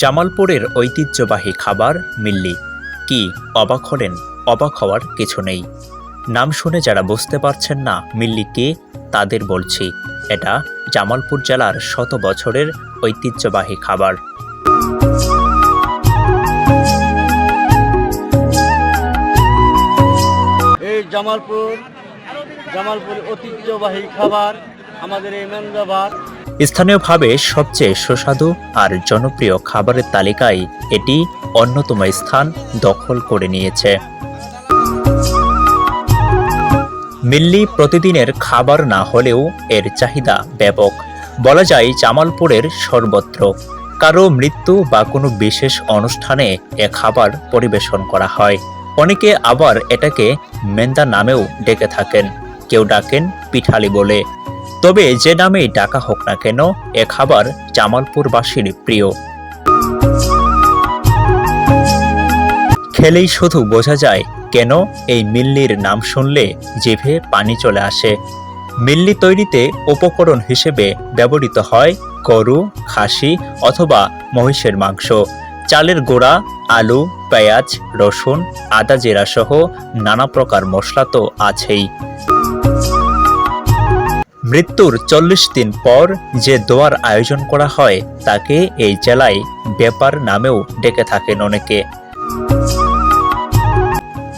জামালপুরের ঐতিহ্যবাহী খাবার মিল্লি। কি অবাক হলেন, অবাক হওয়ার কিছু নেই। নাম শুনে যারা বুঝতে পারছেন না মিল্লি কে, তাদের বলছি, এটা জামালপুর জেলার শত বছরের ঐতিহ্যবাহী খাবার। এই জামালপুর জামালপুর ঐতিহ্যবাহী খাবার, আমাদের এই মেন্দা ভাত স্থানীয়ভাবে সবচেয়ে সুস্বাদু আর জনপ্রিয় খাবারের তালিকায় এটি অন্যতম স্থান দখল করে নিয়েছে। মিল্লি প্রতিদিনের খাবার না হলেও এর চাহিদা ব্যাপক। বলা যায় জামালপুরের সর্বত্র। কারও মৃত্যু বা কোনো বিশেষ অনুষ্ঠানে এ খাবার পরিবেশন করা হয়। অনেকে আবার এটাকে মেন্দা নামেও ডেকে থাকেন। কেউ ডাকেন পিঠালি বলে। তবে যে নামেই ডাকা হোক না কেন, এ খাবার জামালপুরবাসীর প্রিয়। খেলেই শুধু বোঝা যায় কেন এই মিল্লির নাম শুনলে জিভে পানি চলে আসে। মিল্লি তৈরিতে উপকরণ হিসেবে ব্যবহৃত হয় গরু, খাসি অথবা মহিষের মাংস। চালের গোড়া, আলু, পেঁয়াজ, রসুন, আদা জিরা সহ নানা প্রকার মশলা তো আছেই। মৃত্যুর চল্লিশ দিন পর যে দোয়ার আয়োজন করা হয়, তাকে এই জেলায় ব্যাপার নামেও ডেকে থাকেন অনেকে।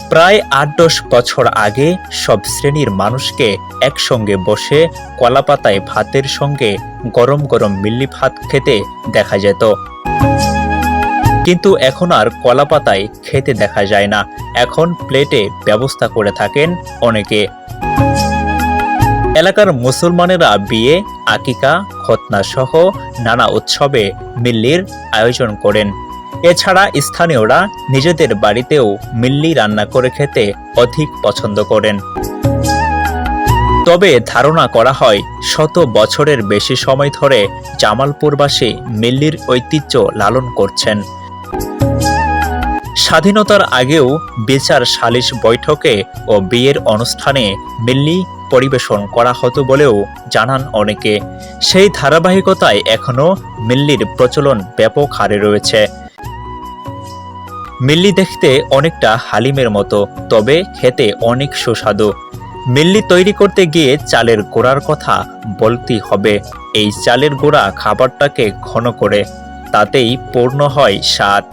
প্রায় আট দশ বছর আগে সব শ্রেণির মানুষকে একসঙ্গে বসে কলাপাতায় ভাতের সঙ্গে গরম গরম মিল্লি ভাত খেতে দেখা যেত। কিন্তু এখন আর কলাপাতায় খেতে দেখা যায় না। এখন প্লেটে ব্যবস্থা করে থাকেন অনেকে। এলাকার মুসলমানেরা বিয়ে, আকিকা খতনা সহ নানা উৎসবে মিল্লির আয়োজন করেন। এছাড়া স্থানীয়রা নিজেদের বাড়িতেও মিল্লি রান্না করে খেতে অধিক পছন্দ করেন। তবে ধারণা করা হয়, শত বছরের বেশি সময় ধরে জামালপুরবাসী মিল্লির ঐতিহ্য লালন করছেন। স্বাধীনতার আগেও বিচার সালিশ বৈঠকে ও বিয়ের অনুষ্ঠানে মিল্লি পরিবেশন করা হতো বলেও জানান অনেকে। সেই ধারাবাহিকতায় এখনও মিল্লির প্রচলন ব্যাপক হারে রয়েছে। মিল্লি দেখতে অনেকটা হালিমের মতো, তবে খেতে অনেক সুস্বাদু। মিল্লি তৈরি করতে গিয়ে চালের গোড়ার কথা বলতেই হবে। এই চালের গোড়া খাবারটাকে ঘন করে, তাতেই পূর্ণ হয় স্বাদ।